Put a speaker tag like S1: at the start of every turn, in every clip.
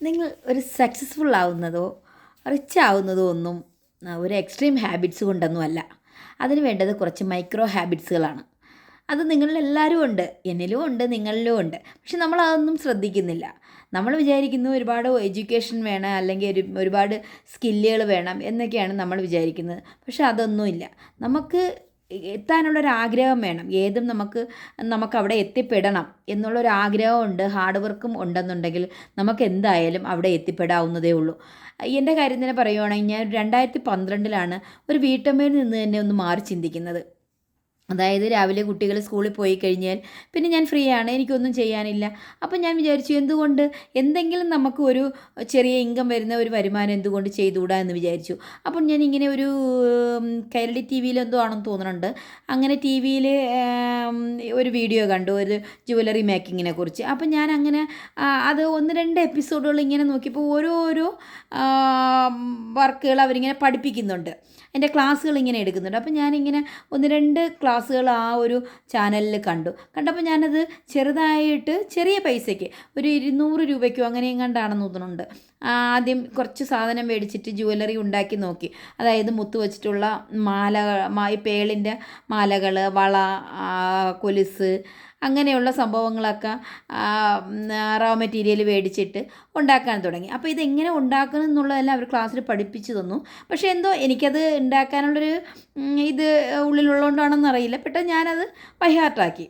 S1: നിങ്ങൾ ഒരു successful ആവുന്നതോ rich ആവുന്നതോ ഒന്നും ഒരു എക്സ്ട്രീം ഹാബിറ്റ്സ് കൊണ്ടൊന്നും അല്ല അതിന് വേണ്ടത് കുറച്ച് മൈക്രോ ഹാബിറ്റ്സുകളാണ് അത് നിങ്ങളിലെല്ലാവരും ഉണ്ട്. എന്നിലും ഉണ്ട് നിങ്ങളിലും ഉണ്ട്. പക്ഷെ നമ്മൾ അതൊന്നും ശ്രദ്ധിക്കുന്നില്ല. നമ്മൾ വിചാരിക്കുന്നു ഒരുപാട് എഡ്യൂക്കേഷൻ വേണം അല്ലെങ്കിൽ ഒരു ഒരുപാട് സ്കില്ലുകൾ വേണം എന്നൊക്കെയാണ് നമ്മൾ വിചാരിക്കുന്നത്. പക്ഷെ അതൊന്നുമില്ല. നമുക്ക് എത്താനുള്ളൊരു ആഗ്രഹം വേണം. ഏതും നമുക്ക് നമുക്ക് അവിടെ എത്തിപ്പെടണം എന്നുള്ളൊരു ആഗ്രഹമുണ്ട് ഹാർഡ് വർക്കും ഉണ്ടെന്നുണ്ടെങ്കിൽ നമുക്ക് എന്തായാലും അവിടെ എത്തിപ്പെടാവുന്നതേ ഉള്ളൂ. എന്റെ കാര്യം തന്നെ പറയുവാണെങ്കിൽ ഞാൻ രണ്ടായിരത്തി പന്ത്രണ്ടിലാണ് ഒരു വീട്ടമ്മയിൽ നിന്ന് തന്നെ ഒന്ന് മാറി ചിന്തിക്കുന്നത്. അതായത് രാവിലെ കുട്ടികൾ സ്കൂളിൽ പോയി കഴിഞ്ഞാൽ പിന്നെ ഞാൻ ഫ്രീ ആണ് എനിക്കൊന്നും ചെയ്യാനില്ല. അപ്പം ഞാൻ വിചാരിച്ചു എന്തുകൊണ്ട്? എന്തെങ്കിലും നമുക്ക് ഒരു ചെറിയ ഇൻകം വരുന്ന ഒരു വരുമാനം എന്തുകൊണ്ട് ചെയ്തുകൂടാ എന്ന് വിചാരിച്ചു. അപ്പം ഞാൻ ഇങ്ങനെ ഒരു കൈരളി ടി വിയിൽ എന്തോ ആണെന്ന് തോന്നുന്നുണ്ട്. അങ്ങനെ ടി വിയിൽ ഒരു വീഡിയോ കണ്ടു ഒരു ജുവലറി മേക്കിങ്ങിനെ കുറിച്ച്. അപ്പം ഞാൻ അങ്ങനെ അത് ഒന്ന് രണ്ട് എപ്പിസോഡുകൾ ഇങ്ങനെ നോക്കിയപ്പോൾ ഓരോരോ വർക്കുകൾ അവരിങ്ങനെ പഠിപ്പിക്കുന്നുണ്ട്. എന്റെ ക്ലാസ്സുകൾ ഇങ്ങനെ എടുക്കുന്നുണ്ട്. അപ്പം ഞാനിങ്ങനെ ഒന്ന് രണ്ട് ക്ലാസ്സുകൾ ആ ഒരു ചാനലിൽ കണ്ടു. കണ്ടപ്പോൾ ഞാനത് ചെറുതായിട്ട് ചെറിയ പൈസയ്ക്ക് ഒരു ഇരുന്നൂറ് രൂപയ്ക്കോ അങ്ങനെ കണ്ടാണെന്ന് തോന്നുന്നുണ്ട്. ആദ്യം കുറച്ച് സാധനം മേടിച്ചിട്ട് ജുവലറി ഉണ്ടാക്കി നോക്കി. അതായത് മുത്ത് വെച്ചിട്ടുള്ള മാല ഈ പേളിന്റെ മാലകൾ വള കൊലുസ് അങ്ങനെയുള്ള സംഭവങ്ങളൊക്കെ റോ മെറ്റീരിയൽ മേടിച്ചിട്ട് ഉണ്ടാക്കാൻ തുടങ്ങി. അപ്പോൾ ഇതെങ്ങനെ ഉണ്ടാക്കണം എന്നുള്ളതെല്ലാം അവർ ക്ലാസ്സിൽ പഠിപ്പിച്ചു തന്നു. പക്ഷേ എന്തോ എനിക്കത് ഉണ്ടാക്കാനുള്ളൊരു ഇത് ഉള്ളിലുള്ളതുകൊണ്ടാണെന്ന് അറിയില്ല. പെട്ടെന്ന് ഞാനത് ബൈഹാർട്ടാക്കി.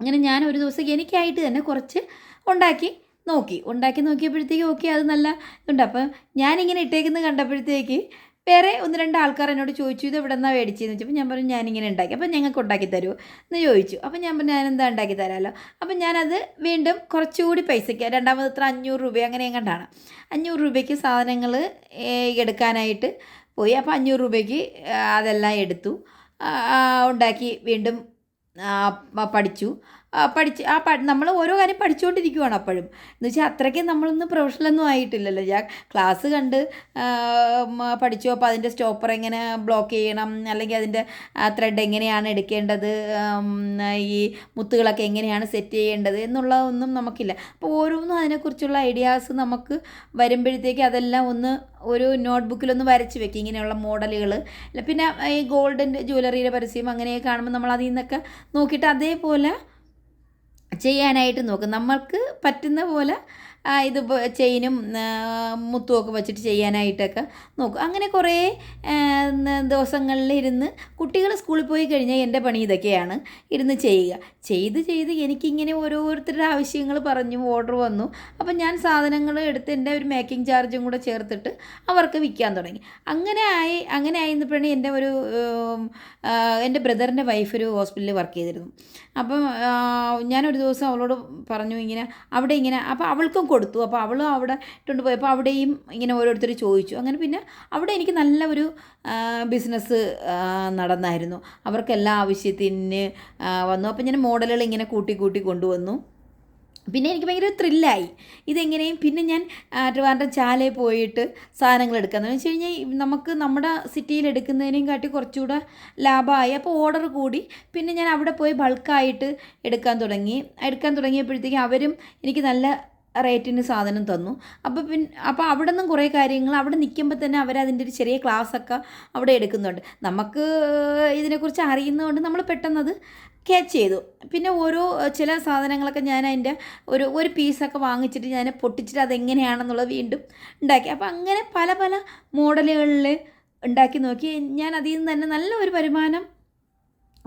S1: അങ്ങനെ ഞാൻ ഒരു ദിവസം എനിക്കായിട്ട് തന്നെ കുറച്ച് ഉണ്ടാക്കി. നോക്കി ഉണ്ടാക്കി നോക്കിയപ്പോഴത്തേക്ക് ഓക്കെ അത് നല്ല ഇതുണ്ട്. അപ്പം ഞാനിങ്ങനെ ഇട്ടേക്കുന്നത് കണ്ടപ്പോഴത്തേക്ക് വേറെ ഒന്ന് രണ്ട് ആൾക്കാർ എന്നോട് ചോദിച്ചു ഇത് എവിടെ നിന്നാണ് മേടിച്ചതെന്ന് വെച്ചപ്പോൾ ഞാൻ പറഞ്ഞു ഞാനിങ്ങനെ ഉണ്ടാക്കി. അപ്പോൾ ഞങ്ങൾക്ക് ഉണ്ടാക്കി തരുമോ എന്ന് ചോദിച്ചു. അപ്പോൾ ഞാൻ പറഞ്ഞു ഞാനെന്താ ഉണ്ടാക്കി തരാമല്ലോ അപ്പം ഞാനത് വീണ്ടും കുറച്ചുകൂടി പൈസയ്ക്ക് രണ്ടാമത് ഇത്ര അഞ്ഞൂറ് രൂപ അങ്ങനെ എങ്ങാണ്ടാണ് അഞ്ഞൂറ് രൂപയ്ക്ക് സാധനങ്ങൾ എടുക്കാനായിട്ട് പോയി. അപ്പോൾ അഞ്ഞൂറ് രൂപയ്ക്ക് അതെല്ലാം എടുത്തു. ഉണ്ടാക്കി വീണ്ടും പഠിച്ചു. പഠിച്ച് ആ നമ്മൾ ഓരോ കാര്യം പഠിച്ചുകൊണ്ടിരിക്കുവാണ് അപ്പോഴും. എന്ന് വെച്ചാൽ അത്രയ്ക്ക് നമ്മളൊന്നും പ്രൊഫഷണലൊന്നും ആയിട്ടില്ലല്ലോ. ഞാൻ ക്ലാസ് കണ്ട് പഠിച്ചു. അപ്പോൾ അതിന്റെ സ്റ്റോപ്പർ എങ്ങനെ ബ്ലോക്ക് ചെയ്യണം? അല്ലെങ്കിൽ അതിന്റെ ത്രെഡ് എങ്ങനെയാണ് എടുക്കേണ്ടത്? ഈ മുത്തുകളൊക്കെ എങ്ങനെയാണ് സെറ്റ് ചെയ്യേണ്ടത്? എന്നുള്ളതൊന്നും നമുക്കില്ല. അപ്പോൾ ഓരോന്നും അതിനെക്കുറിച്ചുള്ള ഐഡിയാസ് നമുക്ക് വരുമ്പോഴത്തേക്ക് അതെല്ലാം ഒന്ന് ഒരു നോട്ട്ബുക്കിലൊന്ന് വരച്ച് വെക്കും. ഇങ്ങനെയുള്ള മോഡലുകൾ പിന്നെ ഈ ഗോൾഡൻ ജ്വല്ലറിയുടെ പരസ്യം അങ്ങനെയൊക്കെ കാണുമ്പോൾ നമ്മൾ അതിൽ നിന്നൊക്കെ നോക്കിയിട്ട് അതേപോലെ ചെയ്യാനായിട്ട് നോക്കും. നമ്മൾക്ക് പറ്റുന്ന പോലെ ഇത് ചെയിനും മുത്തുമൊക്കെ വെച്ചിട്ട് ചെയ്യാനായിട്ടൊക്കെ നോക്കും. അങ്ങനെ കുറേ ദിവസങ്ങളിലിരുന്ന് കുട്ടികൾ സ്കൂളിൽ പോയി കഴിഞ്ഞാൽ എന്റെ പണി ഇതൊക്കെയാണ്. ഇരുന്ന് ചെയ്യുക. ചെയ്ത് ചെയ്ത് എനിക്കിങ്ങനെ ഓരോരുത്തരുടെ ആവശ്യങ്ങൾ പറഞ്ഞു ഓർഡർ വന്നു. അപ്പം ഞാൻ സാധനങ്ങൾ എടുത്ത് എന്റെ ഒരു മേക്കിംഗ് ചാർജും കൂടെ ചേർത്തിട്ട് അവർക്ക് വിൽക്കാൻ തുടങ്ങി. അങ്ങനെ ആയി അങ്ങനെ ആയിരുന്നപ്പോഴാണ് എന്റെ ഒരു എന്റെ ബ്രദറിന്റെ വൈഫ് ഒരു ഹോസ്പിറ്റലിൽ വർക്ക് ചെയ്തിരുന്നു. അപ്പം ഞാനൊരു ദിവസം അവളോട് പറഞ്ഞു ഇങ്ങനെ അവിടെ ഇങ്ങനെ അപ്പോൾ അവൾക്കും കൊടുത്തു. അപ്പോൾ അവളും അവിടെ ഇട്ടുകൊണ്ട് പോയപ്പോൾ അവിടെയും ഇങ്ങനെ ഓരോരുത്തർ ചോദിച്ചു. അങ്ങനെ പിന്നെ അവിടെ എനിക്ക് നല്ല ഒരു ബിസിനസ് നടന്നായിരുന്നു. അവർക്കെല്ലാ ആവശ്യത്തിന് വന്നു. അപ്പോൾ ഞാൻ മോഡലുകൾ ഇങ്ങനെ കൂട്ടി കൂട്ടി കൊണ്ടുവന്നു. പിന്നെ എനിക്ക് ഭയങ്കര ത്രില്ലായി ഇതെങ്ങനെയും പിന്നെ ഞാൻ ട്രിവാൻഡ്രം ചാലയിൽ പോയിട്ട് സാധനങ്ങൾ എടുക്കാന്ന് വെച്ച് കഴിഞ്ഞാൽ നമുക്ക് നമ്മുടെ സിറ്റിയിൽ എടുക്കുന്നതിനേയും കാട്ടി കുറച്ചുകൂടെ ലാഭമായി. അപ്പോൾ ഓർഡർ കൂടി. പിന്നെ ഞാൻ അവിടെ പോയി ബൾക്കായിട്ട് എടുക്കാൻ തുടങ്ങി. എടുക്കാൻ തുടങ്ങിയപ്പോഴത്തേക്കും അവരും എനിക്ക് നല്ല റേറ്റിന് സാധനം തന്നു. അപ്പോൾ പിന്നെ അപ്പോൾ അവിടെ നിന്നും കുറേ കാര്യങ്ങൾ അവിടെ നിൽക്കുമ്പോൾ തന്നെ അവരതിന്റെ ഒരു ചെറിയ ക്ലാസ്സൊക്കെ അവിടെ എടുക്കുന്നുണ്ട്. നമുക്ക് ഇതിനെക്കുറിച്ച് അറിയുന്നതുകൊണ്ട് നമ്മൾ പെട്ടെന്നത് ക്യാച്ച് ചെയ്തു. പിന്നെ ഓരോ ചില സാധനങ്ങളൊക്കെ ഞാൻ അതിന്റെ ഒരു ഒരു പീസൊക്കെ വാങ്ങിച്ചിട്ട് ഞാൻ പൊട്ടിച്ചിട്ട് അതെങ്ങനെയാണെന്നുള്ളത് വീണ്ടും ഉണ്ടാക്കി. അപ്പോൾ അങ്ങനെ പല പല മോഡലുകളിൽ ഉണ്ടാക്കി നോക്കി. ഞാൻ അതിൽ നിന്ന് തന്നെ നല്ല ഒരു വരുമാനം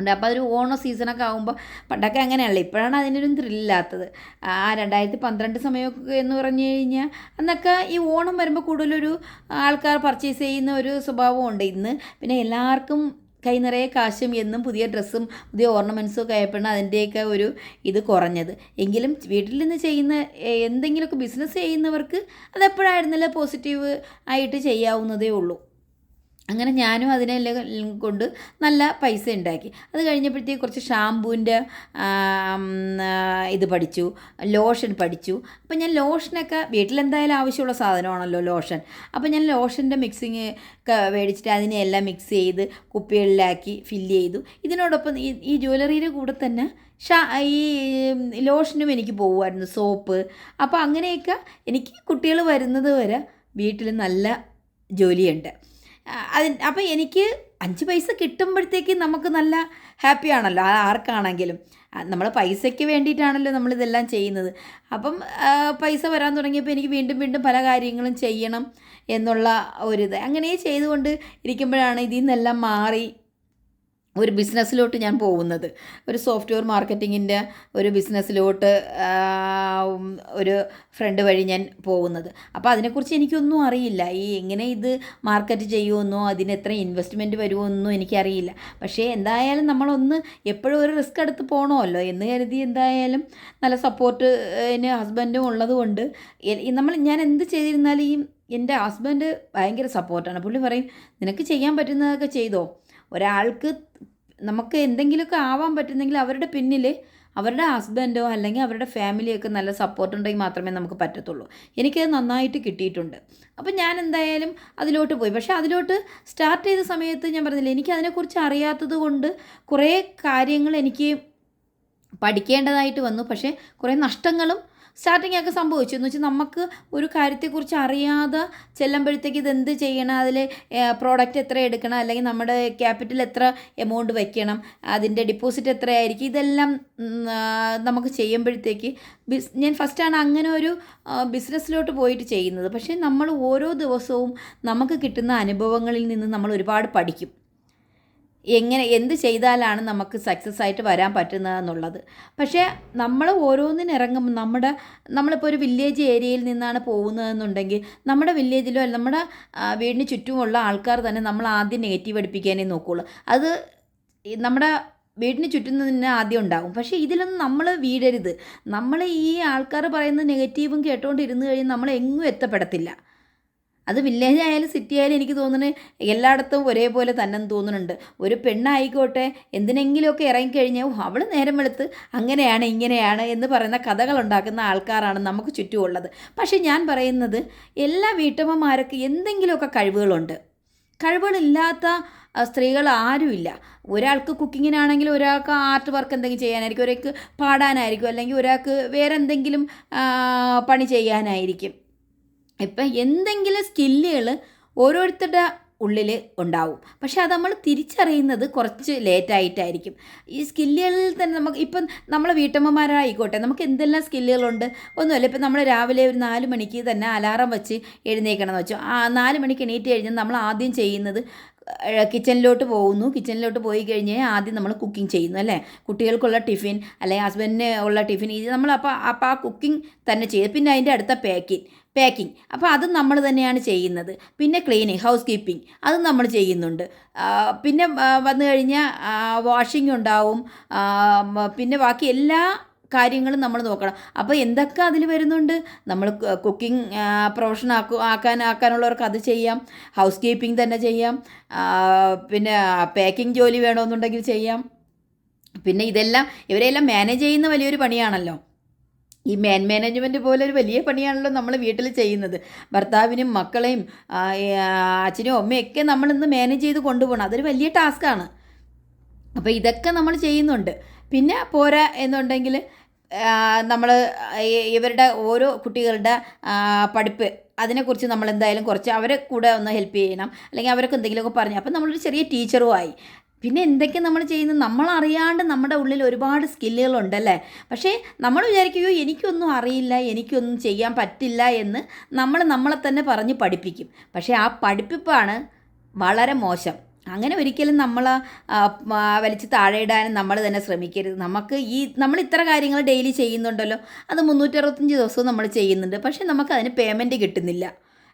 S1: ഉണ്ട്. അപ്പോൾ അതൊരു ഓണ സീസണൊക്കെ ആകുമ്പോൾ പണ്ടൊക്കെ അങ്ങനെയല്ല ഇപ്പോഴാണ് അതിനൊരു ത്രില്ലാത്തത്. ആ രണ്ടായിരത്തി പന്ത്രണ്ട് സമയമൊക്കെ എന്ന് പറഞ്ഞു കഴിഞ്ഞാൽ അന്നൊക്കെ ഈ ഓണം വരുമ്പോൾ കൂടുതലൊരു ആൾക്കാർ പർച്ചേസ് ചെയ്യുന്ന ഒരു സ്വഭാവമുണ്ട് ഇന്ന് പിന്നെ എല്ലാവർക്കും കൈ നിറയെ കാശും എന്നും പുതിയ ഡ്രസ്സും പുതിയ ഓർണമെന്റ്സും ഒക്കെ ആയപ്പോഴാണ് അതിന്റെയൊക്കെ ഒരു ഇത് കുറഞ്ഞത്. എങ്കിലും വീട്ടിൽ നിന്ന് ചെയ്യുന്ന എന്തെങ്കിലുമൊക്കെ ബിസിനസ് ചെയ്യുന്നവർക്ക് അതെപ്പോഴായിരുന്നല്ലോ പോസിറ്റീവ് ആയിട്ട് ചെയ്യാവുന്നതേ ഉള്ളൂ. അങ്ങനെ ഞാനും അതിനെല്ലാം കൊണ്ട് നല്ല പൈസ ഉണ്ടാക്കി. അത് കഴിഞ്ഞപ്പോഴത്തേക്ക് കുറച്ച് ഷാമ്പൂവിന്റെ ഇത് പഠിച്ചു ലോഷൻ പഠിച്ചു. അപ്പം ഞാൻ ലോഷനൊക്കെ വീട്ടിലെന്തായാലും ആവശ്യമുള്ള സാധനമാണല്ലോ ലോഷൻ. അപ്പം ഞാൻ ലോഷന്റെ മിക്സിങ് ഒക്കെ മേടിച്ചിട്ട് അതിനെയെല്ലാം മിക്സ് ചെയ്ത് കുപ്പികളിലാക്കി ഫില്ല് ചെയ്തു. ഇതിനോടൊപ്പം ഈ ഈ ജ്വല്ലറിയുടെ കൂടെ തന്നെ ഷാ ഈ ലോഷനും എനിക്ക് പോകുമായിരുന്നു സോപ്പ്. അപ്പോൾ അങ്ങനെയൊക്കെ എനിക്ക് കുട്ടികൾ വരുന്നത് വരെ വീട്ടിൽ നല്ല ജോലിയുണ്ട്. അതിന് അപ്പോൾ എനിക്ക് അഞ്ച് പൈസ കിട്ടുമ്പോഴത്തേക്ക് നമുക്ക് നല്ല ഹാപ്പിയാണല്ലോ ആർക്കാണെങ്കിലും. നമ്മൾ പൈസയ്ക്ക് വേണ്ടിയിട്ടാണല്ലോ നമ്മളിതെല്ലാം ചെയ്യുന്നത്. അപ്പം പൈസ വരാൻ തുടങ്ങിയപ്പോൾ എനിക്ക് വീണ്ടും വീണ്ടും പല കാര്യങ്ങളും ചെയ്യണം എന്നുള്ള ഒരിത്. അങ്ങനെ ചെയ്തുകൊണ്ട് ഇരിക്കുമ്പോഴാണ് ഇതിൽ നിന്നെല്ലാം മാറി ഒരു ബിസിനസ്സിലോട്ട് ഞാൻ പോകുന്നത്. ഒരു സോഫ്റ്റ്വെയർ മാർക്കറ്റിങ്ങിന്റെ ഒരു ബിസിനസ്സിലോട്ട് ഒരു ഫ്രണ്ട് വഴി ഞാൻ പോകുന്നത്. അപ്പോൾ അതിനെക്കുറിച്ച് എനിക്കൊന്നും അറിയില്ല. ഈ എങ്ങനെ ഇത് മാർക്കറ്റ് ചെയ്യുമെന്നോ അതിന് എത്ര ഇൻവെസ്റ്റ്മെന്റ് വരുമെന്നോ എനിക്കറിയില്ല. പക്ഷേ എന്തായാലും നമ്മളൊന്ന് എപ്പോഴും ഒരു റിസ്ക് എടുത്ത് പോകണമല്ലോ എന്ന് കരുതി എന്തായാലും നല്ല സപ്പോർട്ട് സപ്പോർട്ടിന് ഹസ്ബൻഡും ഉള്ളത് കൊണ്ട് നമ്മൾ ഞാൻ എന്ത് ചെയ്തിരുന്നാലും ഈ എന്റെ ഹസ്ബൻഡ് ഭയങ്കര സപ്പോർട്ടാണ്. പുള്ളി പറയും നിനക്ക് ചെയ്യാൻ പറ്റുന്നതൊക്കെ ചെയ്തോ? ഒരാൾക്ക് നമുക്ക് എന്തെങ്കിലുമൊക്കെ ആവാൻ പറ്റുന്നെങ്കിൽ അവരുടെ പിന്നിൽ അവരുടെ ഹസ്ബൻഡോ അല്ലെങ്കിൽ അവരുടെ ഫാമിലിയൊക്കെ നല്ല സപ്പോർട്ട് ഉണ്ടെങ്കിൽ മാത്രമേ നമുക്ക് പറ്റത്തുള്ളൂ. എനിക്കത് നന്നായിട്ട് കിട്ടിയിട്ടുണ്ട്. അപ്പം ഞാൻ എന്തായാലും അതിലോട്ട് പോയി. പക്ഷേ അതിലോട്ട് സ്റ്റാർട്ട് ചെയ്ത സമയത്ത് ഞാൻ പറഞ്ഞില്ല എനിക്ക് അതിനെക്കുറിച്ച് അറിയാത്തത് കൊണ്ട് കുറേ കാര്യങ്ങൾ എനിക്ക് പഠിക്കേണ്ടതായിട്ട് വന്നു. പക്ഷേ കുറേ നഷ്ടങ്ങളും സ്റ്റാർട്ടിങ് ഒക്കെ സംഭവിച്ചു. എന്ന് വെച്ചാൽ നമുക്ക് ഒരു കാര്യത്തെക്കുറിച്ച് അറിയാതെ ചെല്ലുമ്പോഴത്തേക്ക് ഇത് എന്ത് ചെയ്യണം അതിൽ പ്രോഡക്റ്റ് എത്ര എടുക്കണം? അല്ലെങ്കിൽ നമ്മുടെ ക്യാപിറ്റൽ എത്ര എമൗണ്ട് വയ്ക്കണം അതിന്റെ ഡിപ്പോസിറ്റ് എത്രയായിരിക്കും? ഇതെല്ലാം നമുക്ക് ചെയ്യുമ്പോഴത്തേക്ക് ബിസ് ഞാൻ ഫസ്റ്റാണ് അങ്ങനെ ഒരു ബിസിനസ്സിലോട്ട് പോയിട്ട് ചെയ്യുന്നത്. പക്ഷേ നമ്മൾ ഓരോ ദിവസവും നമുക്ക് കിട്ടുന്ന അനുഭവങ്ങളിൽ നിന്ന് നമ്മൾ ഒരുപാട് പഠിക്കും. എങ്ങനെ എന്ത് ചെയ്താലാണ് നമുക്ക് സക്സസ് ആയിട്ട് വരാൻ പറ്റുന്നതെന്നുള്ളത് പക്ഷേ നമ്മൾ ഓരോന്നിനിറങ്ങുമ്പോൾ നമ്മുടെ നമ്മളിപ്പോൾ ഒരു വില്ലേജ് ഏരിയയിൽ നിന്നാണ് പോകുന്നതെന്നുണ്ടെങ്കിൽ നമ്മുടെ വില്ലേജിലോ അല്ല നമ്മുടെ വീടിന് ചുറ്റുമുള്ള ആൾക്കാർ തന്നെ നമ്മൾ ആദ്യം നെഗറ്റീവ് അടിപ്പിക്കാനേ നോക്കുകയുള്ളൂ അത് നമ്മുടെ വീടിന് ചുറ്റും തന്നെ ആദ്യം ഉണ്ടാകും. പക്ഷേ ഇതിലൊന്നും നമ്മൾ വീഴരുത് നമ്മൾ ഈ ആൾക്കാർ പറയുന്ന നെഗറ്റീവും കേട്ടുകൊണ്ടിരുന്ന് കഴിഞ്ഞാൽ നമ്മൾ എങ്ങും എത്തപ്പെടത്തില്ല. അത് വില്ലേജ് ആയാലും സിറ്റി ആയാലും എനിക്ക് തോന്നുന്നത് എല്ലായിടത്തും ഒരേപോലെ തന്നെ തോന്നുന്നുണ്ട്. ഒരു പെണ്ണായിക്കോട്ടെ എന്തിനെങ്കിലുമൊക്കെ ഇറങ്ങിക്കഴിഞ്ഞാൽ അവൾ നേരം വെളുത്ത് അങ്ങനെയാണ് ഇങ്ങനെയാണ് എന്ന് പറയുന്ന കഥകൾ ഉണ്ടാക്കുന്ന ആൾക്കാരാണ് നമുക്ക് ചുറ്റുമുള്ളത്. പക്ഷേ ഞാൻ പറയുന്നത് എല്ലാ വീട്ടമ്മമാർക്ക് എന്തെങ്കിലുമൊക്കെ കഴിവുകളുണ്ട്. കഴിവുകളില്ലാത്ത സ്ത്രീകൾ ആരുമില്ല. ഒരാൾക്ക് കുക്കിങ്ങിനാണെങ്കിൽ ഒരാൾക്ക് ആർട്ട് വർക്ക് എന്തെങ്കിലും ചെയ്യാനായിരിക്കും ഒരാൾക്ക് പാടാനായിരിക്കും അല്ലെങ്കിൽ ഒരാൾക്ക് വേറെ എന്തെങ്കിലും പണി ചെയ്യാനായിരിക്കും. ഇപ്പം എന്തെങ്കിലും സ്കില്ലുകൾ ഓരോരുത്തരുടെ ഉള്ളിൽ ഉണ്ടാവും. പക്ഷെ അത് നമ്മൾ തിരിച്ചറിയുന്നത് കുറച്ച് ലേറ്റായിട്ടായിരിക്കും. ഈ സ്കില്ലുകളിൽ തന്നെ നമുക്ക് ഇപ്പം നമ്മളെ വീട്ടമ്മമാരായിക്കോട്ടെ നമുക്ക് എന്തെല്ലാം സ്കില്ലുകളുണ്ട്? ഒന്നുമല്ല ഇപ്പം നമ്മൾ രാവിലെ ഒരു നാല് മണിക്ക് തന്നെ അലാറം വെച്ച് എഴുന്നേക്കണം എന്ന് വെച്ചു. ആ നാല് മണിക്ക് എണീറ്റ് കഴിഞ്ഞാൽ നമ്മൾ ആദ്യം ചെയ്യുന്നത് കിച്ചണിലോട്ട് പോകുന്നു. കിച്ചണിലോട്ട് പോയി കഴിഞ്ഞാൽ ആദ്യം നമ്മൾ കുക്കിംഗ് ചെയ്യുന്നു അല്ലേ? കുട്ടികൾക്കുള്ള ടിഫിൻ അല്ലെങ്കിൽ ഹസ്ബൻഡിന് ഉള്ള ടിഫിൻ ഇത് നമ്മൾ അപ്പോൾ അപ്പോൾ ആ കുക്കിംഗ് തന്നെ ചെയ്ത്. പിന്നെ അതിന്റെ അടുത്ത പാക്കിംഗ് പാക്കിംഗ് അപ്പോൾ അത് നമ്മൾ തന്നെയാണ് ചെയ്യുന്നത്. പിന്നെ ക്ലീനിങ് ഹൗസ് കീപ്പിംഗ് അത് നമ്മൾ ചെയ്യുന്നുണ്ട്. പിന്നെ വന്നു കഴിഞ്ഞാൽ വാഷിംഗ് ഉണ്ടാവും. പിന്നെ ബാക്കി എല്ലാ കാര്യങ്ങളും നമ്മൾ നോക്കണം. അപ്പോൾ എന്തൊക്കെ അതിൽ വരുന്നുണ്ട്? നമ്മൾ കുക്കിംഗ് പ്രൊഫഷൻ ആക്കു ആക്കാൻ ആക്കാനുള്ളവർക്ക് അത് ചെയ്യാം. ഹൗസ് കീപ്പിംഗ് തന്നെ ചെയ്യാം. പിന്നെ പാക്കിംഗ് ജോലി വേണമെന്നുണ്ടെങ്കിൽ ചെയ്യാം. പിന്നെ ഇതെല്ലാം ഇവരെല്ലാം മാനേജ് ചെയ്യുന്ന വലിയൊരു പണിയാണല്ലോ. ഈ മാൻ മാനേജ്മെന്റ് പോലെ ഒരു വലിയ പണിയാണല്ലോ നമ്മൾ വീട്ടിൽ ചെയ്യുന്നത്. ഭർത്താവിനും മക്കളെയും അച്ഛനും അമ്മയൊക്കെ നമ്മളിന്ന് മാനേജ് ചെയ്ത് കൊണ്ടുപോകണം. അതൊരു വലിയ ടാസ്ക്കാണ് അപ്പോൾ ഇതൊക്കെ നമ്മൾ ചെയ്യുന്നുണ്ട്. പിന്നെ പോരാ എന്നുണ്ടെങ്കിൽ നമ്മൾ ഇവരുടെ ഓരോ കുട്ടികളുടെ പഠിപ്പ് അതിനെക്കുറിച്ച് നമ്മൾ എന്തായാലും കുറച്ച് അവരെ കൂടെ ഒന്ന് ഹെൽപ്പ് ചെയ്യണം. അല്ലെങ്കിൽ അവരൊക്കെ എന്തെങ്കിലുമൊക്കെ പറഞ്ഞു. അപ്പം നമ്മളൊരു ചെറിയ ടീച്ചറുമായി. പിന്നെ എന്തൊക്കെ നമ്മൾ ചെയ്യുന്നത് നമ്മളറിയാണ്ട് നമ്മുടെ ഉള്ളിൽ ഒരുപാട് സ്കില്ലുകളുണ്ടല്ലേ? പക്ഷേ നമ്മൾ വിചാരിക്കുകയോ എനിക്കൊന്നും അറിയില്ല എനിക്കൊന്നും ചെയ്യാൻ പറ്റില്ല എന്ന് നമ്മൾ നമ്മളെ തന്നെ പറഞ്ഞ് പഠിപ്പിക്കും. പക്ഷേ ആ പഠിപ്പിപ്പാണ് വളരെ മോശം. അങ്ങനെ ഒരിക്കലും നമ്മൾ വലിച്ച് താഴെ ഇടാനും നമ്മൾ തന്നെ ശ്രമിക്കരുത്. നമുക്ക് ഈ നമ്മൾ ഇത്ര കാര്യങ്ങൾ ഡെയിലി ചെയ്യുന്നുണ്ടല്ലോ അത് മുന്നൂറ്ററുപത്തഞ്ച് ദിവസവും നമ്മൾ ചെയ്യുന്നുണ്ട്. പക്ഷേ നമുക്ക് അതിന് പേയ്മെന്റ് കിട്ടുന്നില്ല.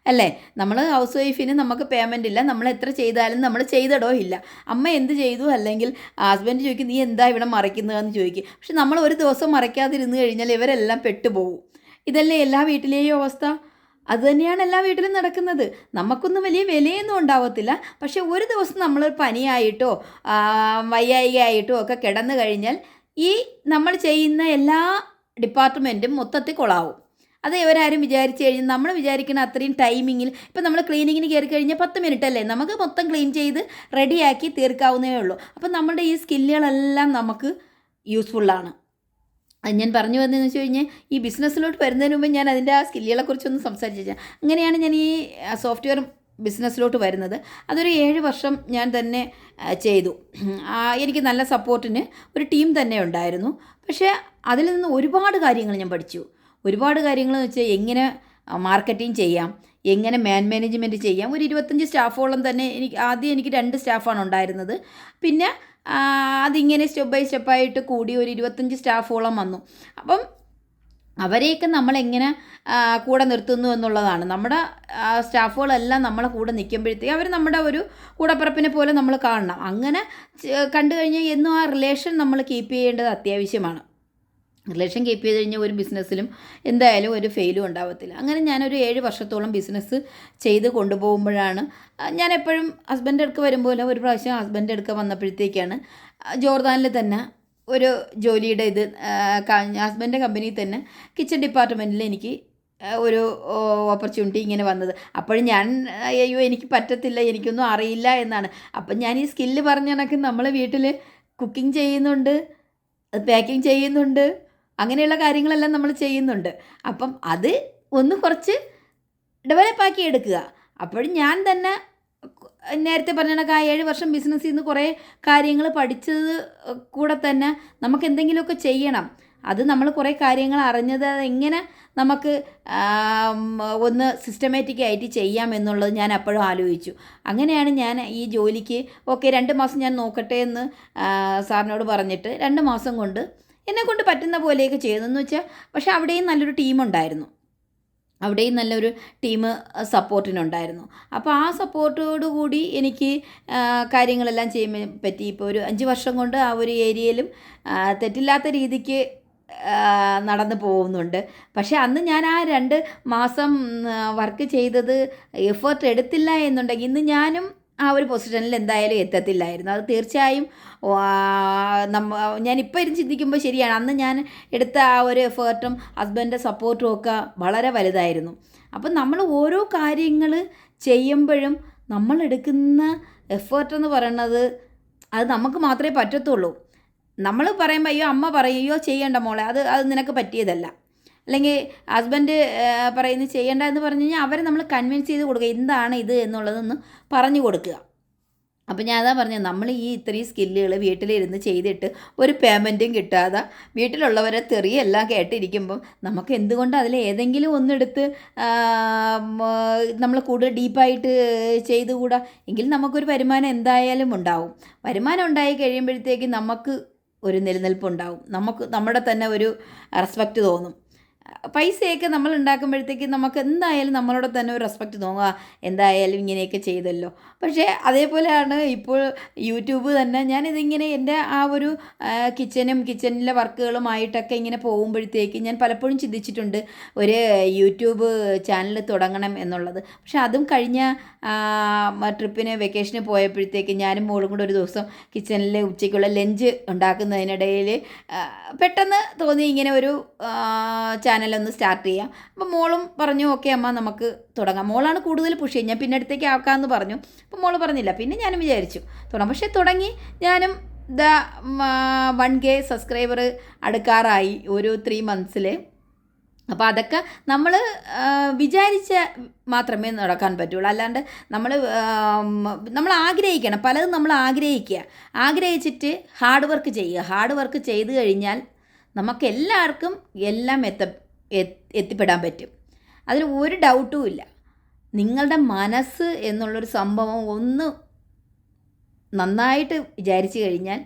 S1: അല്ലേ? നമ്മൾ ഹൗസ് വൈഫിന് നമുക്ക് പേയ്മെന്റ് ഇല്ല. നമ്മൾ എത്ര ചെയ്താലും നമ്മൾ ചെയ്തടോ ഇല്ല. അമ്മ എന്ത് ചെയ്തു? അല്ലെങ്കിൽ ഹസ്ബൻഡ് ചോദിക്കും നീ എന്താ ഇവിടെ മറയ്ക്കുന്നതെന്ന് ചോദിക്കും. പക്ഷെ നമ്മൾ ഒരു ദിവസം മറയ്ക്കാതിരുന്ന് കഴിഞ്ഞാൽ ഇവരെല്ലാം പെട്ടുപോകും. ഇതല്ലേ എല്ലാ വീട്ടിലെയും അവസ്ഥ? അത് തന്നെയാണ് എല്ലാ വീട്ടിലും നടക്കുന്നത്. നമുക്കൊന്നും വലിയ വിലയൊന്നും ഉണ്ടാവത്തില്ല. പക്ഷേ ഒരു ദിവസം നമ്മൾ പനിയായിട്ടോ വയ്യായികയായിട്ടോ ഒക്കെ കിടന്നു കഴിഞ്ഞാൽ ഈ നമ്മൾ ചെയ്യുന്ന എല്ലാ ഡിപ്പാർട്ട്മെന്റും മൊത്തത്തിൽ കൊളാവും. അത് ഇവരാരും വിചാരിച്ചു കഴിഞ്ഞാൽ നമ്മൾ വിചാരിക്കുന്ന അത്രയും ടൈമിങ്ങിൽ ഇപ്പം നമ്മൾ ക്ലീനിങ്ങിന് കയറി കഴിഞ്ഞാൽ പത്ത് മിനിറ്റ് അല്ലേ നമുക്ക് മൊത്തം ക്ലീൻ ചെയ്ത് റെഡിയാക്കി തീർക്കാവുന്നേ ഉള്ളൂ. അപ്പം നമ്മുടെ ഈ സ്കില്ലുകളെല്ലാം നമുക്ക് യൂസ്ഫുള്ളാണ്. ഞാൻ പറഞ്ഞു വന്നതെന്ന് വെച്ച് കഴിഞ്ഞാൽ ഈ ബിസിനസ്സിലോട്ട് വരുന്നതിന് മുമ്പ് ഞാൻ അതിന്റെ ആ സ്കില്ലുകളെക്കുറിച്ചൊന്ന് സംസാരിച്ചു അങ്ങനെയാണ് ഞാൻ ഈ സോഫ്റ്റ്വെയർ ബിസിനസ്സിലോട്ട് വരുന്നത്. അതൊരു ഏഴ് വർഷം ഞാൻ തന്നെ ചെയ്തു. എനിക്ക് നല്ല സപ്പോർട്ടിന് ഒരു ടീം തന്നെ ഉണ്ടായിരുന്നു. പക്ഷേ അതിൽ നിന്ന് ഒരുപാട് കാര്യങ്ങൾ ഞാൻ പഠിച്ചു. ഒരുപാട് കാര്യങ്ങൾ എന്ന് വെച്ചാൽ എങ്ങനെ മാർക്കറ്റിംഗ് ചെയ്യാം എങ്ങനെ മാൻ മാനേജ്മെന്റ് ചെയ്യാം. ഒരു ഇരുപത്തഞ്ച് സ്റ്റാഫോളം തന്നെ എനിക്ക് ആദ്യം എനിക്ക് രണ്ട് സ്റ്റാഫാണ് ഉണ്ടായിരുന്നത്. പിന്നെ അതിങ്ങനെ സ്റ്റെപ്പ് ബൈ സ്റ്റെപ്പായിട്ട് കൂടി ഒരു ഇരുപത്തഞ്ച് സ്റ്റാഫോളം വന്നു. അപ്പം അവരെയൊക്കെ നമ്മളെങ്ങനെ കൂടെ നിർത്തുന്നു എന്നുള്ളതാണ്. നമ്മുടെ സ്റ്റാഫുകളെല്ലാം നമ്മളെ കൂടെ നിൽക്കുമ്പോഴത്തേക്ക് അവർ നമ്മുടെ ഒരു കൂടപ്പിറപ്പിനെ പോലെ നമ്മൾ കാണണം. അങ്ങനെ കണ്ടു കഴിഞ്ഞാൽ എന്നും ആ റിലേഷൻ നമ്മൾ കീപ്പ് ചെയ്യേണ്ടത് അത്യാവശ്യമാണ്. റിലേഷൻ കീപ്പ് ചെയ്ത് കഴിഞ്ഞാൽ ഒരു ബിസിനസ്സിലും എന്തായാലും ഒരു ഫെയിലും ഉണ്ടാവത്തില്ല. അങ്ങനെ ഞാനൊരു ഏഴ് വർഷത്തോളം ബിസിനസ് ചെയ്ത് കൊണ്ടുപോകുമ്പോഴാണ് ഞാൻ എപ്പോഴും ഹസ്ബൻഡ് അടുക്ക വരുമ്പോൾ ഒരു പ്രാവശ്യം ഹസ്ബൻഡ് അടുക്ക വന്നപ്പോഴത്തേക്കാണ് ജോർദാനിൽ തന്നെ ഒരു ജോലിയുടെ ഇത് ഹസ്ബൻഡിന്റെ കമ്പനിയിൽ തന്നെ കിച്ചൺ ഡിപ്പാർട്ട്മെന്റിൽ എനിക്ക് ഒരു ഓപ്പർച്യൂണിറ്റി ഇങ്ങനെ വന്നത്. അപ്പോഴും ഞാൻ അയ്യോ എനിക്ക് പറ്റത്തില്ല എനിക്കൊന്നും അറിയില്ല എന്നാണ്. അപ്പം ഞാൻ ഈ സ്കില്ല് പറഞ്ഞ കണക്ക് നമ്മൾ വീട്ടിൽ കുക്കിംഗ് ചെയ്യുന്നുണ്ട് പാക്കിംഗ് ചെയ്യുന്നുണ്ട് അങ്ങനെയുള്ള കാര്യങ്ങളെല്ലാം നമ്മൾ ചെയ്യുന്നുണ്ട്. അപ്പം അത് ഒന്ന് കുറച്ച് ഡെവലപ്പാക്കി എടുക്കുക. അപ്പോഴും ഞാൻ തന്നെ നേരത്തെ പറഞ്ഞ ആ ഏഴ് വർഷം ബിസിനസ്സിൽ നിന്ന് കുറേ കാര്യങ്ങൾ പഠിച്ചത് കൂടെ തന്നെ നമുക്ക് എന്തെങ്കിലുമൊക്കെ ചെയ്യണം. അത് നമ്മൾ കുറേ കാര്യങ്ങൾ അറിഞ്ഞത് എങ്ങനെ നമുക്ക് ഒന്ന് സിസ്റ്റമാറ്റിക് ആയിട്ട് ചെയ്യാം എന്നുള്ളത് ഞാൻ അപ്പോഴും ആലോചിച്ചു. അങ്ങനെയാണ് ഞാൻ ഈ ജോലിക്ക് ഓക്കെ രണ്ട് മാസം ഞാൻ നോക്കട്ടെ എന്ന് സാറിനോട് പറഞ്ഞിട്ട് രണ്ട് മാസം കൊണ്ട് എന്നെ കൊണ്ട് പറ്റുന്ന പോലെയൊക്കെ ചെയ്തെന്ന് വെച്ചാൽ പക്ഷേ അവിടെയും നല്ലൊരു ടീമുണ്ടായിരുന്നു അവിടെയും നല്ലൊരു ടീം സപ്പോർട്ടിനുണ്ടായിരുന്നു അപ്പോൾ ആ സപ്പോർട്ടോടുകൂടി എനിക്ക് കാര്യങ്ങളെല്ലാം ചെയ്യാൻ പറ്റി. ഇപ്പോൾ ഒരു അഞ്ച് വർഷം കൊണ്ട് ആ ഒരു ഏരിയയിലും തെറ്റില്ലാത്ത രീതിക്ക് നടന്നു പോകുന്നുണ്ട്. പക്ഷേ അന്ന് ഞാൻ ആ രണ്ട് മാസം വർക്ക് ചെയ്തത് എഫേർട്ട് എടുത്തില്ല എന്നുണ്ടെങ്കിൽ ഇന്ന് ഞാനും ആ ഒരു പൊസിഷനിൽ എന്തായാലും എത്തത്തില്ലായിരുന്നു. അത് തീർച്ചയായും നമ്മ ഞാനിപ്പോൾ ഇരുന്ന് ചിന്തിക്കുമ്പോൾ ശരിയാണ്. അന്ന് ഞാൻ എടുത്ത ആ ഒരു എഫേർട്ടും ഹസ്ബൻഡിന്റെ സപ്പോർട്ടും ഒക്കെ വളരെ വലുതായിരുന്നു. അപ്പം നമ്മൾ ഓരോ കാര്യങ്ങൾ ചെയ്യുമ്പോഴും നമ്മൾ എടുക്കുന്ന എഫേർട്ട് എന്ന് പറയുന്നത് അത് നമുക്ക് മാത്രമേ പറ്റത്തുള്ളൂ. നമ്മൾ പറയുമ്പോൾ അയ്യോ അമ്മ പറയും അയ്യോ ചെയ്യണ്ട മോളെ അത് അത് നിനക്ക് പറ്റിയതല്ല. അല്ലെങ്കിൽ ഹസ്ബൻഡ് പറയുന്നത് ചെയ്യേണ്ട എന്ന് പറഞ്ഞു കഴിഞ്ഞാൽ അവരെ നമ്മൾ കൺവിൻസ് ചെയ്ത് കൊടുക്കുക എന്താണ് ഇത്? എന്നുള്ളതൊന്ന് പറഞ്ഞു കൊടുക്കുക. അപ്പം ഞാൻ അതാ പറഞ്ഞത് നമ്മൾ ഈ ഇത്രയും സ്കില്ലുകൾ വീട്ടിലിരുന്ന് ചെയ്തിട്ട് ഒരു പേയ്മെന്റും കിട്ടാതെ വീട്ടിലുള്ളവരെ തെറിയെല്ലാം കേട്ടിരിക്കുമ്പം നമുക്ക് എന്തുകൊണ്ട് അതിൽ ഏതെങ്കിലും ഒന്നെടുത്ത് നമ്മൾ കൂടുതൽ ഡീപ്പായിട്ട് ചെയ്തുകൂടാ? എങ്കിൽ നമുക്കൊരു വരുമാനം എന്തായാലും ഉണ്ടാവും. വരുമാനം ഉണ്ടായി കഴിയുമ്പോഴത്തേക്ക് നമുക്ക് ഒരു നിലനിൽപ്പുണ്ടാവും. നമുക്ക് നമ്മുടെ തന്നെ ഒരു റെസ്പെക്റ്റ് തോന്നും. പൈസയൊക്കെ നമ്മൾ ഉണ്ടാക്കുമ്പോഴത്തേക്ക് നമുക്ക് എന്തായാലും നമ്മളോട് തന്നെ ഒരു റെസ്പെക്റ്റ് തോന്നുക. എന്തായാലും ഇങ്ങനെയൊക്കെ ചെയ്തല്ലോ. പക്ഷേ അതേപോലെയാണ് ഇപ്പോൾ യൂട്യൂബ് തന്നെ. ഞാനിതിങ്ങനെ എന്റെ ആ ഒരു കിച്ചനും കിച്ചണിലെ വർക്കുകളുമായിട്ടൊക്കെ ഇങ്ങനെ പോകുമ്പോഴത്തേക്ക് ഞാൻ പലപ്പോഴും ചിന്തിച്ചിട്ടുണ്ട് ഒരു യൂട്യൂബ് ചാനൽ തുടങ്ങണം എന്നുള്ളത്. പക്ഷേ അതും കഴിഞ്ഞ ട്രിപ്പിന് വെക്കേഷന് പോയപ്പോഴത്തേക്ക് ഞാനും മോളും കൂടെ ഒരു ദിവസം കിച്ചണിൽ ഉച്ചയ്ക്കുള്ള ലഞ്ച് ഉണ്ടാക്കുന്നതിനിടയിൽ പെട്ടെന്ന് തോന്നി ഇങ്ങനെ ഒരു ചാനലൊന്ന് സ്റ്റാർട്ട് ചെയ്യാം. അപ്പോൾ മോളും പറഞ്ഞു ഓക്കെ അമ്മ നമുക്ക് തുടങ്ങാം. മോളാണ് കൂടുതൽ പുഷ് ചെയ്യുക ഞാൻ പിന്നെ അടുത്തേക്ക് ആക്കാമെന്ന് പറഞ്ഞു. അപ്പോൾ മോൾ പറഞ്ഞില്ല. പിന്നെ ഞാനും വിചാരിച്ചു തുടങ്ങാം. പക്ഷേ തുടങ്ങി. ഞാനും ദ വൺ കെ സബ്സ്ക്രൈബർ അടുക്കാറായി ഒരു ത്രീ മന്ത്സിൽ അപ്പോൾ അതൊക്കെ നമ്മൾ വിചാരിച്ച മാത്രമേ നടക്കാൻ പറ്റുള്ളൂ. അല്ലാണ്ട് നമ്മൾ നമ്മൾ ആഗ്രഹിക്കണം. പലതും നമ്മൾ ആഗ്രഹിക്കുക. ആഗ്രഹിച്ചിട്ട് ഹാർഡ് വർക്ക് ചെയ്യുക. ഹാർഡ് വർക്ക് ചെയ്ത് കഴിഞ്ഞാൽ നമുക്ക് എല്ലാവർക്കും എല്ലാം എത്ത എത്തിപ്പെടാൻ പറ്റും. അതിന് ഒരു ഡൗട്ടും ഇല്ല. നിങ്ങളുടെ മനസ്സ് എന്നുള്ളൊരു സംഭവം ഒന്ന് നന്നായിട്ട് വിചാരിച്ചു കഴിഞ്ഞാൽ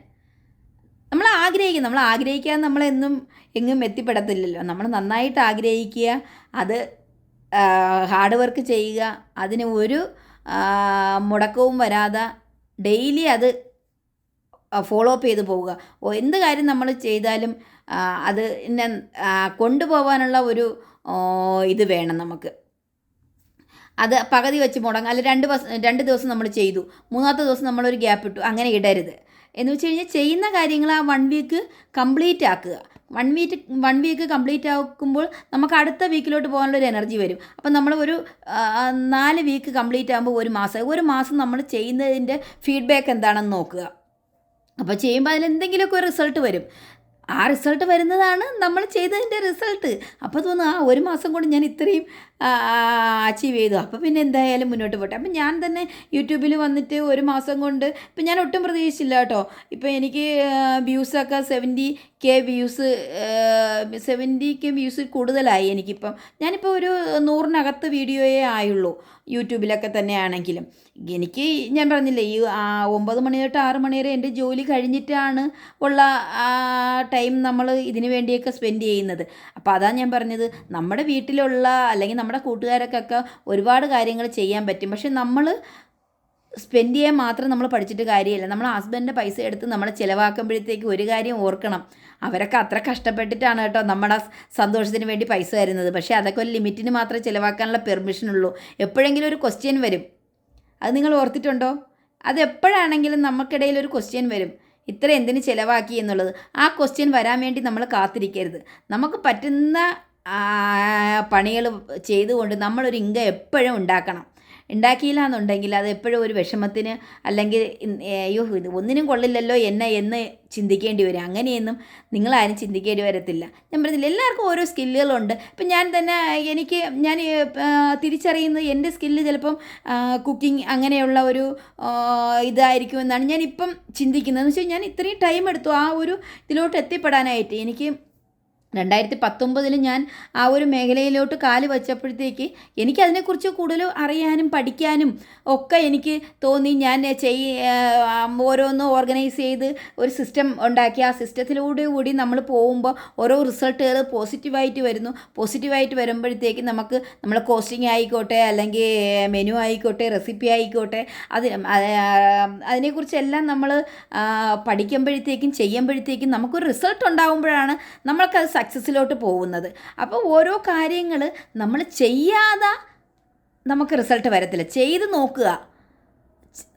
S1: നമ്മൾ ആഗ്രഹിക്കും. നമ്മൾ ആഗ്രഹിക്കാൻ നമ്മളെന്നും എങ്ങും എത്തിപ്പെടത്തില്ലല്ലോ. നമ്മൾ നന്നായിട്ട് ആഗ്രഹിക്കുക അത് ഹാർഡ് വർക്ക് ചെയ്യുക അതിന് ഒരു മുടക്കവും വരാതെ ഡെയിലി അത് ഫോളോ അപ്പ് ചെയ്ത് പോവുക. എന്ത് കാര്യം നമ്മൾ ചെയ്താലും അത് കൊണ്ടുപോകാനുള്ള ഒരു ഇത് വേണം നമുക്ക്. അത് പകുതി വെച്ച് മുടങ്ങും അല്ല രണ്ട് രണ്ട് ദിവസം നമ്മൾ ചെയ്തു. മൂന്നാമത്തെ ദിവസം നമ്മളൊരു ഗ്യാപ്പ് ഇട്ടു. അങ്ങനെ ഇടരുത്. എന്ന് വെച്ച് കഴിഞ്ഞാൽ ചെയ്യുന്ന കാര്യങ്ങൾ ആ വൺ വീക്ക് കംപ്ലീറ്റ് ആക്കുക. One week one week complete ആക്കുമ്പോൾ നമുക്ക് അടുത്ത വീക്കിലോട്ട് പോകാനുള്ള ഒരു എനർജി വരും. അപ്പം നമ്മൾ ഒരു നാല് വീക്ക് കംപ്ലീറ്റ് ആകുമ്പോൾ ഒരു മാസം ഒരു മാസം നമ്മൾ ചെയ്യുന്നതിന്റെ ഫീഡ്ബാക്ക് എന്താണെന്ന് നോക്കുക. അപ്പോൾ ചെയ്യുമ്പോൾ അതിൽ എന്തെങ്കിലുമൊക്കെ ഒരു റിസൾട്ട് വരും. ആ റിസൾട്ട് വരുന്നതാണ് നമ്മൾ ചെയ്തതിന്റെ റിസൾട്ട്. അപ്പോൾ തോന്നുന്നു ആ ഒരു മാസം കൊണ്ട് ഞാൻ ഇത്രയും അച്ചീവ് ചെയ്തു. അപ്പോൾ പിന്നെ എന്തായാലും മുന്നോട്ട് പോട്ടെ. അപ്പം ഞാൻ തന്നെ യൂട്യൂബിൽ വന്നിട്ട് ഒരു മാസം കൊണ്ട് ഇപ്പം ഞാൻ ഒട്ടും പ്രതീക്ഷിച്ചില്ല കേട്ടോ. ഇപ്പം എനിക്ക് വ്യൂസൊക്കെ seventy K views seventy K views കൂടുതലായി എനിക്കിപ്പം. ഞാനിപ്പോൾ ഒരു നൂറിനകത്ത് വീഡിയോയേ ആയുള്ളൂ യൂട്യൂബിലൊക്കെ തന്നെ ആണെങ്കിലും എനിക്ക് ഞാൻ പറഞ്ഞില്ലേ ഈ ഒമ്പത് മണി തൊട്ട് ആറ് മണി വരെ എന്റെ ജോലി കഴിഞ്ഞിട്ടാണ് ഉള്ള ടൈം നമ്മൾ ഇതിനു വേണ്ടിയൊക്കെ സ്പെൻഡ് ചെയ്യുന്നത്. അപ്പോൾ അതാണ് ഞാൻ പറഞ്ഞത്. നമ്മുടെ വീട്ടിലുള്ള അല്ലെങ്കിൽ നമ്മുടെ കൂട്ടുകാരൊക്കെ ഒരുപാട് കാര്യങ്ങൾ ചെയ്യാൻ പറ്റും. പക്ഷെ നമ്മൾ സ്പെൻഡ് ചെയ്യാൻ മാത്രം നമ്മൾ പഠിച്ചിട്ട് കാര്യമില്ല. നമ്മൾ ഹസ്ബൻഡിന്റെ പൈസ എടുത്ത് നമ്മൾ ചിലവാക്കുമ്പോഴത്തേക്ക് ഒരു കാര്യം ഓർക്കണം. അവരൊക്കെ അത്ര കഷ്ടപ്പെട്ടിട്ടാണ് കേട്ടോ നമ്മുടെ സന്തോഷത്തിന് വേണ്ടി പൈസ തരുന്നത്. പക്ഷേ അതൊക്കെ ഒരു ലിമിറ്റിന് മാത്രമേ ചിലവാക്കാനുള്ള പെർമിഷൻ ഉള്ളൂ. എപ്പോഴെങ്കിലും ഒരു ക്വസ്റ്റ്യൻ വരും. അത് നിങ്ങൾ ഓർത്തിട്ടുണ്ടോ? അത് എപ്പോഴാണെങ്കിലും നമുക്കിടയിൽ ഒരു ക്വസ്റ്റ്യൻ വരും. ഇത്ര എന്തിന് ചിലവാക്കി എന്നുള്ളത്. ആ ക്വസ്റ്റ്യൻ വരാൻ വേണ്ടി നമ്മൾ കാത്തിരിക്കരുത്. നമുക്ക് പറ്റുന്ന പണികൾ ചെയ്തുകൊണ്ട് നമ്മളൊരു ഇൻകം എപ്പോഴും ഉണ്ടാക്കണം. ഉണ്ടാക്കിയില്ല എന്നുണ്ടെങ്കിൽ അത് എപ്പോഴും ഒരു വിഷമത്തിന് അല്ലെങ്കിൽ അയ്യോ ഇത് ഒന്നിനും കൊള്ളില്ലല്ലോ എന്നെ എന്ന് ചിന്തിക്കേണ്ടി വരും. അങ്ങനെയൊന്നും നിങ്ങളാരും ചിന്തിക്കേണ്ടി വരത്തില്ല. ഞാൻ പറഞ്ഞില്ല എല്ലാവർക്കും ഓരോ സ്കില്ലുകളുണ്ട്. ഇപ്പം ഞാൻ തന്നെ എനിക്ക് ഞാൻ തിരിച്ചറിയുന്നത് എന്റെ സ്കില്ല് ചിലപ്പം കുക്കിംഗ് അങ്ങനെയുള്ള ഒരു ഇതായിരിക്കുമെന്നാണ് ഞാനിപ്പം ചിന്തിക്കുന്നത്. എന്ന് വെച്ചാൽ ഞാൻ ഇത്രയും ടൈം എടുത്തു ആ ഒരു ഇതിലോട്ട് എത്തിപ്പെടാനായിട്ട് എനിക്ക് രണ്ടായിരത്തി പത്തൊമ്പതിൽ ഞാൻ ആ ഒരു മേഖലയിലോട്ട് കാൽ വച്ചപ്പോഴത്തേക്ക് എനിക്കതിനെക്കുറിച്ച് കൂടുതൽ അറിയാനും പഠിക്കാനും ഒക്കെ എനിക്ക് തോന്നി. ഞാൻ ചെയ് ഓരോന്ന് ഓർഗനൈസ് ചെയ്ത് ഒരു സിസ്റ്റം ഉണ്ടാക്കി. ആ സിസ്റ്റത്തിലൂടെ കൂടി നമ്മൾ പോകുമ്പോൾ ഓരോ റിസൾട്ടുകൾ പോസിറ്റീവായിട്ട് വരുന്നു. പോസിറ്റീവായിട്ട് വരുമ്പോഴത്തേക്ക് നമുക്ക് നമ്മൾ കോസ്റ്റിംഗ് ആയിക്കോട്ടെ അല്ലെങ്കിൽ മെനു ആയിക്കോട്ടെ റെസിപ്പി ആയിക്കോട്ടെ അത് അതിനെക്കുറിച്ചെല്ലാം നമ്മൾ പഠിക്കുമ്പോഴത്തേക്കും ചെയ്യുമ്പോഴത്തേക്കും നമുക്കൊരു റിസൾട്ട് ഉണ്ടാകുമ്പോഴാണ് നമ്മൾക്കത് സക്സസ്സിലോട്ട് പോകുന്നത്. അപ്പോൾ ഓരോ കാര്യങ്ങൾ നമ്മൾ ചെയ്യാതെ നമുക്ക് റിസൾട്ട് വരത്തില്ല. ചെയ്ത് നോക്കുക.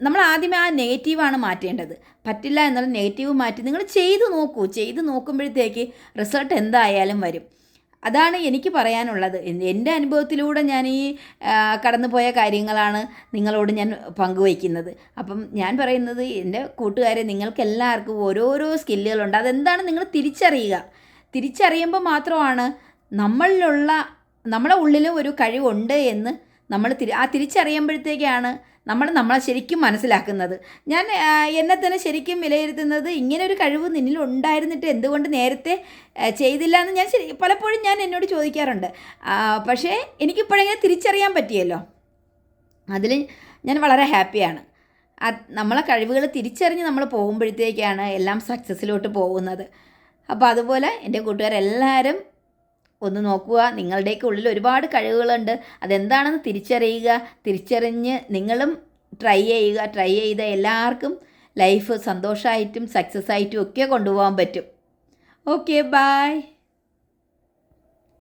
S1: നമ്മൾ ആദ്യമേ ആ നെഗറ്റീവാണ് മാറ്റേണ്ടത്. പറ്റില്ല എന്നുള്ള നെഗറ്റീവ് മാറ്റി നിങ്ങൾ ചെയ്ത് നോക്കൂ. ചെയ്ത് നോക്കുമ്പോഴത്തേക്ക് റിസൾട്ട് എന്തായാലും വരും. അതാണ് എനിക്ക് പറയാനുള്ളത്. എൻ- എന്റെ അനുഭവത്തിലൂടെ ഞാൻ ഈ കടന്നുപോയ കാര്യങ്ങളാണ് നിങ്ങളോട് ഞാൻ പങ്കുവയ്ക്കുന്നത്. അപ്പം ഞാൻ പറയുന്നത് എന്റെ കൂട്ടുകാരെ നിങ്ങൾക്ക് എല്ലാവർക്കും ഓരോരോ സ്കില്ലുകളുണ്ട് അതെന്താണ് നിങ്ങൾ തിരിച്ചറിയുക. തിരിച്ചറിയുമ്പോൾ മാത്രമാണ് നമ്മളിലുള്ള നമ്മുടെ ഉള്ളിലും ഒരു കഴിവുണ്ട് എന്ന് നമ്മൾ തിരി ആ തിരിച്ചറിയുമ്പോഴത്തേക്കാണ് നമ്മൾ നമ്മളെ ശരിക്കും മനസ്സിലാക്കുന്നത്. ഞാൻ എന്നെ തന്നെ ശരിക്കും വിലയിരുത്തുന്നത് ഇങ്ങനെ ഒരു കഴിവ് നിന്നിൽ ഉണ്ടായിരുന്നിട്ട് എന്തുകൊണ്ട് നേരത്തെ ചെയ്തില്ല എന്ന് ഞാൻ ശരി പലപ്പോഴും ഞാൻ എന്നോട് ചോദിക്കാറുണ്ട്. പക്ഷേ എനിക്കിപ്പോഴെങ്ങനെ തിരിച്ചറിയാൻ പറ്റിയല്ലോ. അതിൽ ഞാൻ വളരെ ഹാപ്പിയാണ്. നമ്മളെ കഴിവുകൾ തിരിച്ചറിഞ്ഞ് നമ്മൾ പോകുമ്പോഴത്തേക്കാണ് എല്ലാം സക്സസ്സിലോട്ട് പോകുന്നത്. അപ്പോൾ അതുപോലെ എന്റെ കൂട്ടുകാരെല്ലാവരും ഒന്ന് നോക്കുക. നിങ്ങളുടെയൊക്കെ ഉള്ളിൽ ഒരുപാട് കഴിവുകളുണ്ട്. അതെന്താണെന്ന് തിരിച്ചറിയുക. തിരിച്ചറിഞ്ഞ് നിങ്ങളും ട്രൈ ചെയ്യുക. ട്രൈ ചെയ്ത എല്ലാവർക്കും ലൈഫ് സന്തോഷമായിട്ടും സക്സസ് ആയിട്ടും ഒക്കെ കൊണ്ടുപോകാൻ പറ്റും. Okay bye